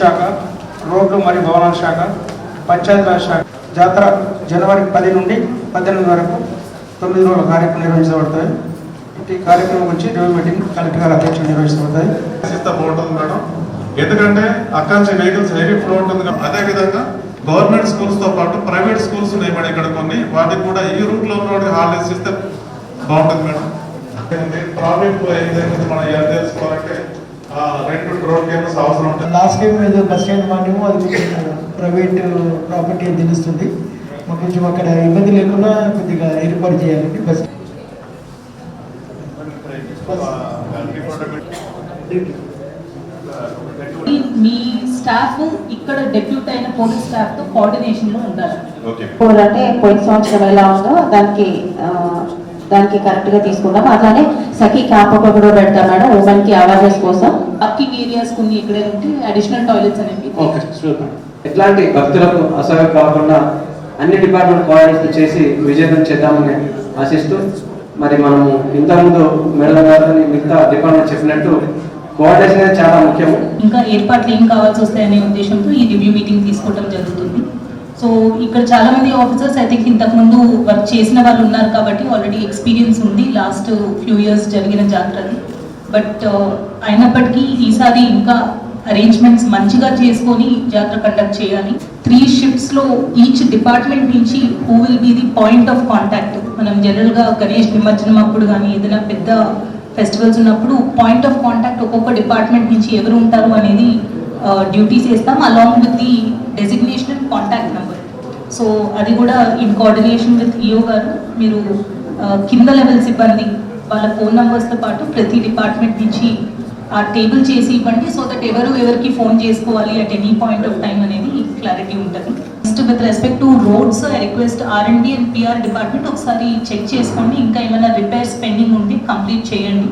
శాఖ రోడ్లు మరియు భవనాల శాఖ పంచాయతీరాజ్ శాఖ. జాతర జనవరి పది నుండి పద్దెనిమిది వరకు తొమ్మిది రోజుల కార్యక్రమం నిర్వహించబడతాయి ఈ కార్యక్రమం గురించి రివ్యూ మీటింగ్ కలెక్టర్ గారు అధ్యక్షులు నిర్వహించబడతాయి బాగుంటుంది మేడం ఎందుకంటే అక్కడి నుంచి వెహికల్స్ హెవీ ఫ్లో ఉంటుంది అదేవిధంగా గవర్నమెంట్ స్కూల్స్తో పాటు ప్రైవేట్ స్కూల్స్ ఉన్నాయి మేడం ఇక్కడ కొన్ని. వాటికి కూడా ఈ రూట్లో ఉన్న హాలిడేస్ ఇస్తే బాగుంటుంది మేడం. ట్రాఫిక్ మనం ఎలా తెలుసుకోవాలంటే రెండు అవసరం ఉంటుంది. లాస్ట్ టైం ఏదో బస్ స్టాండ్ మానేమో అది ప్రైవేట్ ప్రాపర్టీ అని తెలుస్తుంది. మాకు కొంచెం అక్కడ ఇబ్బంది లేకుండా కొద్దిగా ఏర్పాటు చేయాలండి బస్ మీ- మీ స్టాఫ్ ఇక్కడ డెప్యూట్ అయిన పోలీస్ స్టాఫ్తో కోఆర్డినేషన్లో ఉండాలి. అంటే పోయిన సంవత్సరం ఎలా ఉందో దానికి దానికి కరెక్ట్గా తీసుకుంటాం. అట్లానే సఖీ క్యాంప్ ఒకటి కూడా పెడతాం మేడం. ఉమెన్కి అవేర్నెస్ కోసం పార్కింగ్ ఏరియాస్ కొన్ని ఇక్కడ ఉంటే అడిషనల్ టాయిలెట్స్ అనేవి. Okay sure madam. ఎట్లాంటి భక్తులకు అసలు కాకుండా అన్ని డిపార్ట్మెంట్ కోఆర్డినేషన్ చేసి విజయవంతం చేద్దామని ఆశిస్తూ మరి మనము ఇంతకుముందు మేడం గారు మిగతా డిపార్ట్మెంట్ చెప్పినట్టు కోఆర్డినేషన్ అనేది చాలా ముఖ్యము. ఇంకా ఏర్పాట్లు ఏం కావాల్సి వస్తాయనే ఉద్దేశంతో ఈ రివ్యూ మీటింగ్ తీసుకోవడం జరుగుతుంది. సో ఇక్కడ చాలా మంది ఆఫీసర్స్ ఐ థింక్ ఇంతకు ముందు వర్క్ చేసిన వాళ్ళు ఉన్నారు కాబట్టి ఆల్రెడీ ఎక్స్పీరియన్స్ ఉంది. లాస్ట్ ఫ్యూ ఇయర్స్ జరిగిన జాతరది బట్ uh, అయినప్పటికీ ఈసారి ఇంకా అరేంజ్మెంట్స్ మంచిగా చేసుకొని జాతర కండక్ట్ చేయాలి. త్రీ షిఫ్ట్స్లో ఈచ్ డిపార్ట్మెంట్ నుంచి who will be the point of contact మనం జనరల్గా గణేష్ నిమజ్జనం అప్పుడు కానీ ఏదైనా పెద్ద ఫెస్టివల్స్ ఉన్నప్పుడు పాయింట్ ఆఫ్ కాంటాక్ట్ ఒక్కొక్క డిపార్ట్మెంట్ నుంచి ఎవరు ఉంటారు అనేది డ్యూటీస్ వేస్తాం along with the designation and contact number so అది కూడా ఇన్ కోఆర్డినేషన్ విత్ ఈఓ గారు. మీరు కింద లెవెల్ సిబ్బంది వాళ్ళ ఫోన్తో పాటు ప్రతి డిపార్ట్మెంట్ నుంచి ఆ టేబుల్ చేసి ఇవ్వండి. సో దట్ ఎవరు ఎవరికి ఫోన్ చేసుకోవాలి at any point of time అనేది క్లారిటీ ఉంటుంది. Next with respect to roads I request R and D and PR department ఒకసారి చెక్ చేసుకోండి. ఇంకా ఏమైనా రిపేర్స్ పెండింగ్ ఉంటే కంప్లీట్ చేయండి.